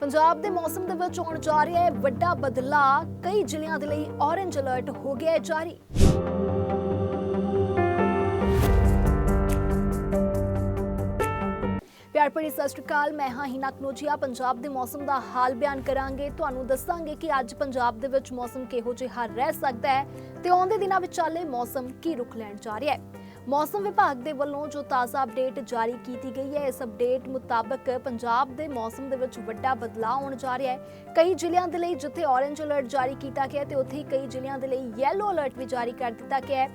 ਪੰਜਾਬ ਦੇ ਮੌਸਮ ਦੇ ਵਿੱਚ ਆਉਣ ਜਾ ਰਿਹਾ ਹੈ ਵੱਡਾ ਬਦਲਾਅ। ਕਈ ਜ਼ਿਲ੍ਹਿਆਂ ਦੇ ਲਈ ਔਰੇਂਜ ਅਲਰਟ ਹੋ ਗਿਆ ਹੈ ਜਾਰੀ। ਪਿਆਰ ਭਰੀ ਸਤਿ ਸ਼੍ਰੀ ਅਕਾਲ, ਮੈਂ ਹਾਂ ਹਿਨਾ ਕਨੋਜੀਆ। ਪੰਜਾਬ ਦੇ ਮੌਸਮ ਦਾ ਹਾਲ ਬਿਆਨ ਕਰਾਂਗੇ। ਤੁਹਾਨੂੰ ਦੱਸਾਂਗੇ ਕਿ ਅੱਜ ਪੰਜਾਬ ਦੇ ਵਿੱਚ ਮੌਸਮ ਕਿਹੋ ਜਿਹਾ ਰਹਿ ਸਕਦਾ ਹੈ ਤੇ ਆਉਂਦੇ ਦਿਨਾਂ ਵਿੱਚ ਚੱਲੇ ਮੌਸਮ ਕੀ ਰੁਖ ਲੈਣ ਜਾ ਰਿਹਾ ਹੈ। ਮੌਸਮ ਵਿਭਾਗ ਦੇ ਵੱਲੋਂ ਜੋ ਤਾਜ਼ਾ ਅਪਡੇਟ ਜਾਰੀ ਕੀਤੀ ਗਈ ਹੈ, ਇਸ ਅਪਡੇਟ ਮੁਤਾਬਕ ਪੰਜਾਬ ਦੇ ਮੌਸਮ ਦੇ ਵਿੱਚ ਵੱਡਾ ਬਦਲਾਅ ਆਉਣ ਜਾ ਰਿਹਾ ਹੈ। ਕਈ ਜ਼ਿਲ੍ਹਿਆਂ ਦੇ ਲਈ ਜਿੱਥੇ ਔਰੇਂਜ ਅਲਰਟ ਜਾਰੀ ਕੀਤਾ ਗਿਆ ਹੈ ਤੇ ਉੱਥੇ ਹੀ ਕਈ ਜ਼ਿਲ੍ਹਿਆਂ ਦੇ ਲਈ ਯੈਲੋ ਅਲਰਟ ਵੀ ਜਾਰੀ ਕਰ ਦਿੱਤਾ ਗਿਆ ਹੈ।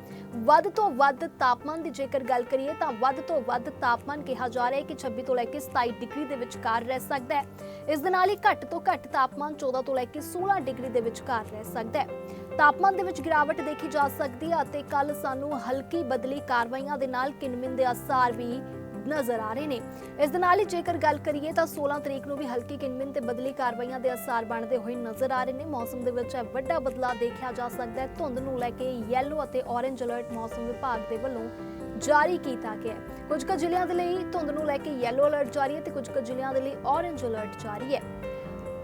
ਵੱਧ ਤੋਂ ਵੱਧ ਤਾਪਮਾਨ ਦੀ ਜੇਕਰ ਗੱਲ ਕਰੀਏ ਤਾਂ ਵੱਧ ਤੋਂ ਵੱਧ ਤਾਪਮਾਨ ਕਿਹਾ ਜਾ ਰਿਹਾ ਹੈ ਕਿ 26 ਤੋਂ ਲੈ ਕੇ 27 ਡਿਗਰੀ ਦੇ ਵਿਚਕਾਰ ਰਹਿ ਸਕਦਾ ਹੈ। ਇਸ ਦੇ ਨਾਲ ਹੀ ਘੱਟ ਤੋਂ ਘੱਟ ਤਾਪਮਾਨ 14 ਤੋਂ ਲੈ ਕੇ 16 ਡਿਗਰੀ ਦੇ ਵਿਚਕਾਰ ਰਹਿ ਸਕਦਾ ਹੈ। ਤਾਪਮਾਨ ਦੇ ਵਿੱਚ ਗਿਰਾਵਟ ਦੇਖੀ ਜਾ ਸਕਦੀ ਹੈ ਅਤੇ ਕੱਲ ਸਾਨੂੰ ਹਲਕੀ ਬਦਲੀ ਕਾਰਵਾਈਆਂ ਦੇ ਨਾਲ ਕਿਨਮਿਨ ਦੇ ਅਸਾਰ ਵੀ ਨਜ਼ਰ ਆ ਰਹੇ ਨੇ। ਇਸ ਦੇ ਨਾਲ ਹੀ ਜੇਕਰ ਗੱਲ ਕਰੀਏ ਤਾਂ 16 ਤਰੀਕ ਨੂੰ ਵੀ ਹਲਕੀ ਕਿਨਮਿਨ ਤੇ ਬਦਲੀ ਕਾਰਵਾਈਆਂ ਦੇ ਅਸਾਰ ਬਣਦੇ ਹੋਏ ਨਜ਼ਰ ਆ ਰਹੇ ਨੇ। ਮੌਸਮ ਦੇ ਵਿੱਚ ਇਹ ਵੱਡਾ ਬਦਲਾਅ ਦੇਖਿਆ ਜਾ ਸਕਦਾ ਹੈ। ਧੁੰਦ ਨੂੰ ਲੈ ਕੇ ਯੈਲੋ ਅਤੇ ਔਰੇਂਜ ਅਲਰਟ ਮੌਸਮ ਵਿਭਾਗ ਦੇ ਵੱਲੋਂ ਜਾਰੀ ਕੀਤਾ ਗਿਆ ਹੈ। ਕੁਝ ਕੁ ਜ਼ਿਲ੍ਹਿਆਂ ਦੇ ਲਈ ਧੁੰਦ ਨੂੰ ਲੈ ਕੇ ਯੈਲੋ ਅਲਰਟ ਜਾਰੀ ਹੈ ਤੇ ਕੁਝ ਕੁ ਜ਼ਿਲ੍ਹਿਆਂ ਦੇ ਲਈ ਔਰੇਂਜ ਅਲਰਟ ਜਾਰੀ ਹੈ।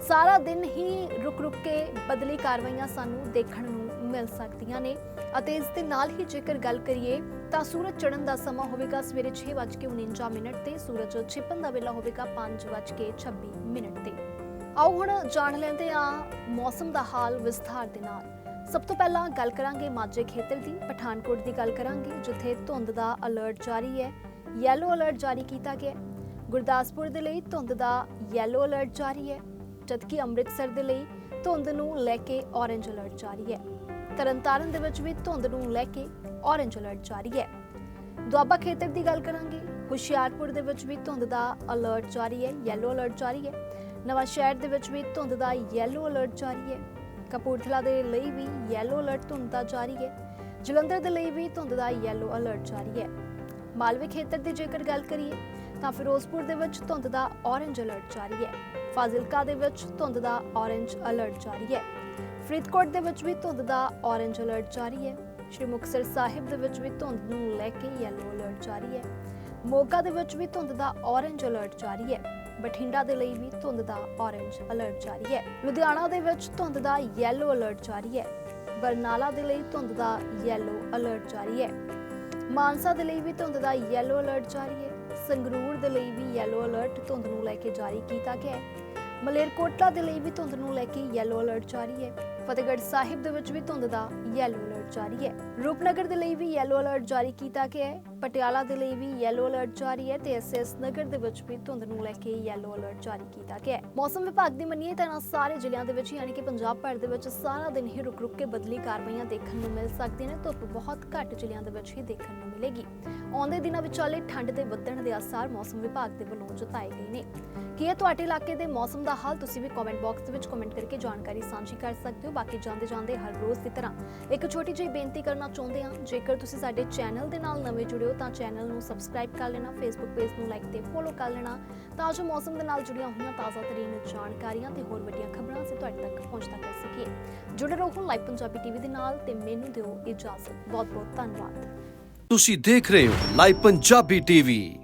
ਸਾਰਾ ਦਿਨ ਹੀ ਰੁਕ ਰੁਕ ਕੇ ਬਦਲੀ ਕਾਰਵਾਈਆਂ ਸਾਨੂੰ ਦੇਖਣ ਨੂੰ ਮਿਲ ਸਕਦੀਆਂ ਨੇ ਅਤੇ ਇਸ ਦੇ ਨਾਲ ਹੀ ਜੇਕਰ ਗੱਲ ਕਰੀਏ ਤਾਂ ਸੂਰਜ ਚੜ੍ਹਨ ਦਾ ਸਮਾਂ ਹੋਵੇਗਾ ਸਵੇਰੇ 6:49 ਮਿੰਟ ਤੇ, ਸੂਰਜ ਛਿਪਣ ਦਾ ਵੇਲਾ ਹੋਵੇਗਾ 5:26 ਮਿੰਟ ਤੇ। ਆਓ ਹੁਣ ਜਾਣ ਲੈਂਦੇ ਹਾਂ ਮੌਸਮ ਦਾ ਹਾਲ ਵਿਸਥਾਰ ਦੇ ਨਾਲ। ਸਭ ਤੋਂ ਪਹਿਲਾਂ ਗੱਲ ਕਰਾਂਗੇ ਮਾਝੇ ਖੇਤਰ ਦੀ, ਪਠਾਨਕੋਟ ਦੀ ਗੱਲ ਕਰਾਂਗੇ, ਜਿੱਥੇ ਧੁੰਦ ਦਾ ਅਲਰਟ ਜਾਰੀ ਹੈ। ਯੈਲੋ ਅਲਰਟ ਜਾਰੀ ਕੀਤਾ ਗਿਆ ਗੁਰਦਾਸਪੁਰ ਦੇ ਲਈ ਧੁੰਦ ਦਾ ਯੈਲੋ ਅਲਰਟ ਜਾਰੀ ਹੈ। ਜਦਕਿ ਅੰਮ੍ਰਿਤਸਰ ਦੇ ਲਈ ਧੁੰਦ ਨੂੰ ਲੈ ਕੇ ਔਰੇਂਜ ਅਲਰਟ ਜਾਰੀ ਹੈ। ਤਰਨਤਾਰਨ ਦੇ ਵਿੱਚ ਵੀ ਧੁੰਦ ਨੂੰ ਲੈ ਕੇ ਔਰੇਂਜ ਅਲਰਟ ਜਾਰੀ ਹੈ। ਦੁਆਬਾ ਖੇਤਰ ਦੀ ਗੱਲ ਕਰਾਂਗੇ, ਹੁਸ਼ਿਆਰਪੁਰ ਦੇ ਵਿੱਚ ਵੀ ਧੁੰਦ ਦਾ ਅਲਰਟ ਜਾਰੀ ਹੈ ਯੈਲੋ ਅਲਰਟ ਜਾਰੀ ਹੈ। ਨਵਾਂ ਸ਼ਹਿਰ ਦੇ ਵਿੱਚ ਵੀ ਧੁੰਦ ਦਾ ਯੈਲੋ ਅਲਰਟ ਜਾਰੀ ਹੈ। ਕਪੂਰਥਲਾ ਦੇ ਲਈ ਵੀ ਯੈਲੋ ਅਲਰਟ ਧੁੰਦ ਦਾ ਜਾਰੀ ਹੈ। ਜਲੰਧਰ ਦੇ ਲਈ ਵੀ ਧੁੰਦ ਦਾ ਯੈਲੋ ਅਲਰਟ ਜਾਰੀ ਹੈ। ਮਾਲਵੇ ਖੇਤਰ ਦੀ ਜੇਕਰ ਗੱਲ ਕਰੀਏ, ਤਾਂ ਫਿਰੋਜ਼ਪੁਰ ਦੇ ਵਿੱਚ ਧੁੰਦ ਦਾ ਔਰੇਂਜ ਅਲਰਟ ਜਾਰੀ ਹੈ। ਫਾਜ਼ਿਲਕਾ ਦੇ ਵਿੱਚ ਧੁੰਦ ਦਾ ਔਰੇਂਜ ਅਲਰਟ ਜਾਰੀ ਹੈ। ਫਰੀਦਕੋਟ ਦੇ ਵਿੱਚ ਵੀ ਧੁੰਦ ਦਾ ਔਰੇਂਜ ਅਲਰਟ ਜਾਰੀ ਹੈ। ਸ਼੍ਰੀ ਮੁਕਤਸਰ ਸਾਹਿਬ ਦੇ ਵਿੱਚ ਵੀ ਧੁੰਦ ਨੂੰ ਲੈ ਕੇ ਯੈਲੋ ਅਲਰਟ ਜਾਰੀ ਹੈ। ਮੋਗਾ ਦੇ ਵਿੱਚ ਵੀ ਧੁੰਦ ਦਾ ਔਰੇਂਜ ਅਲਰਟ ਜਾਰੀ ਹੈ। ਬਠਿੰਡਾ ਦੇ ਲਈ ਵੀ ਧੁੰਦ ਦਾ ਔਰੇਂਜ ਅਲਰਟ ਜਾਰੀ ਹੈ। ਲੁਧਿਆਣਾ ਦੇ ਵਿੱਚ ਧੁੰਦ ਦਾ ਯੈਲੋ ਅਲਰਟ ਜਾਰੀ ਹੈ। ਬਰਨਾਲਾ ਦੇ ਲਈ ਧੁੰਦ ਦਾ ਯੈਲੋ ਅਲਰਟ ਜਾਰੀ ਹੈ। ਮਾਨਸਾ ਦੇ ਲਈ ਵੀ ਧੁੰਦ ਦਾ ਯੈਲੋ ਅਲਰਟ ਜਾਰੀ ਹੈ। ਸੰਗਰੂਰ ਦੇ ਲਈ ਵੀ ਯੈਲੋ ਅਲਰਟ ਧੁੰਦ ਨੂੰ ਲੈ ਕੇ ਜਾਰੀ ਕੀਤਾ ਗਿਆ ਹੈ। ਮਲੇਰਕੋਟਲਾ ਦੇ ਲਈ ਵੀ ਧੁੰਦ ਨੂੰ ਲੈ ਕੇ ਯੈਲੋ ਅਲਰਟ ਜਾਰੀ ਹੈ। ਫਤਿਹਗੜ੍ਹ ਸਾਹਿਬ ਦੇ ਵਿੱਚ ਵੀ ਧੁੰਦ ਦਾ ਯੈਲੋ ਅਲਰਟ ਜਾਰੀ ਹੈ। ਰੂਪਨਗਰ ਦੇ ਲਈ ਵੀ ਯੈਲੋ ਅਲਰਟ ਜਾਰੀ ਕੀਤਾ ਗਿਆ ਹੈ। ਪਟਿਆਲਾ ਦੇ ਲਈ ਵੀ ਯੈਲੋ ਅਲਰਟ ਜਾਰੀ ਹੈ ਤੇ ਐਸਐਸ ਨਗਰ ਦੇ ਵਿੱਚ ਵੀ ਧੁੰਦ ਨੂੰ ਲੈ ਕੇ ਯੈਲੋ ਅਲਰਟ ਜਾਰੀ ਕੀਤਾ ਗਿਆ ਹੈ। ਮੌਸਮ ਵਿਭਾਗ ਦੀ ਮੰਨੀਏ ਤਾਂ ਸਾਰੇ ਜ਼ਿਲ੍ਹਿਆਂ ਦੇ ਵਿੱਚ ਯਾਨੀ ਕਿ ਪੰਜਾਬ ਭਰ ਦੇ ਵਿੱਚ ਸਾਰਾ ਦਿਨ ਹੀ ਰੁਕ ਰੁਕ ਕੇ ਬਦਲੀ ਕਾਰਵਾਈਆਂ ਦੇਖਣ ਨੂੰ ਮਿਲ ਸਕਦੀਆਂ ਨੇ, ਧੁੱਪ ਬਹੁਤ ਘੱਟ ਜ਼ਿਲ੍ਹਿਆਂ ਦੇ ਵਿੱਚ ਹੀ ਦੇਖਣ ਨੂੰ ਮਿਲੇਗੀ। ਆਉਂਦੇ ਦਿਨਾਂ ਵਿੱਚ ਠੰਡ ਦੇ ਵੱਧਣ ਦੇ ਆਸਾਰ ਮੌਸਮ ਵਿਭਾਗ ਦੇ ਵੱਲੋਂ ਜਤਾਏ ਗਏ ਨੇ। ਕੀ ਇਹ ਤੁਹਾਡੇ ਇਲਾਕੇ ਦੇ ਮੌਸਮ ਦਾ ਹਾਲ ਤੁਸੀਂ ਵੀ ਕਮੈਂਟ ਬਾਕਸ ਦੇ ਵਿੱਚ ਕਮੈਂਟ ਕਰਕੇ ਜਾਣਕਾਰੀ ਸਾਂਝੀ ਕਰ ਸਕਦੇ ਹੋ। ਬਾਕੀ ਜਾਂਦੇ ਜਾਂਦੇ ਹਰ ਰੋਜ਼ ਦੀ ਤਰ੍ਹਾਂ ਇੱਕ ਛੋਟੀ ਜਿਹੀ ਬੇਨਤੀ ਕਰਨਾ ਚਾਹੁੰਦੇ ਹਾਂ। ਜੇਕਰ ਤੁਸੀਂ ਸਾਡੇ ਚੈਨਲ ਦੇ ਨਾਲ ਨਵੇਂ ਜੁੜੇ ਹੋ ਤਾਂ ਚੈਨਲ ਨੂੰ ਸਬਸਕ੍ਰਾਈਬ ਕਰ ਲੈਣਾ ਫੇਸਬੁੱਕ ਪੇਜ ਨੂੰ ਲਾਈਕ ਤੇ ਫੋਲੋ ਕਰ ਲੈਣਾ। ਤਾਂ ਜੋ ਮੌਸਮ ਦੇ ਨਾਲ ਜੁੜੀਆਂ ਹੋਈਆਂ ਤਾਜ਼ਾ ਤਰੀਨ ਜਾਣਕਾਰੀਆਂ ਤੇ ਹੋਰ ਵੱਡੀਆਂ ਖਬਰਾਂ ਅਸੀਂ ਤੁਹਾਡੇ ਤੱਕ ਪਹੁੰਚਦਾ ਕਰ ਸਕੀਏ। ਜੁੜੇ ਰਹੋ ਲਾਈਵ ਪੰਜਾਬੀ ਟੀਵੀ ਦੇ ਨਾਲ ਤੇ ਮੈਨੂੰ ਦਿਓ ਇਜਾਜ਼ਤ। ਬਹੁਤ ਬਹੁਤ ਧੰਨਵਾਦ। ਤੁਸੀਂ ਦੇਖ ਰਹੇ ਹੋ ਲਾਈਵ ਪੰਜਾਬੀ ਟੀਵੀ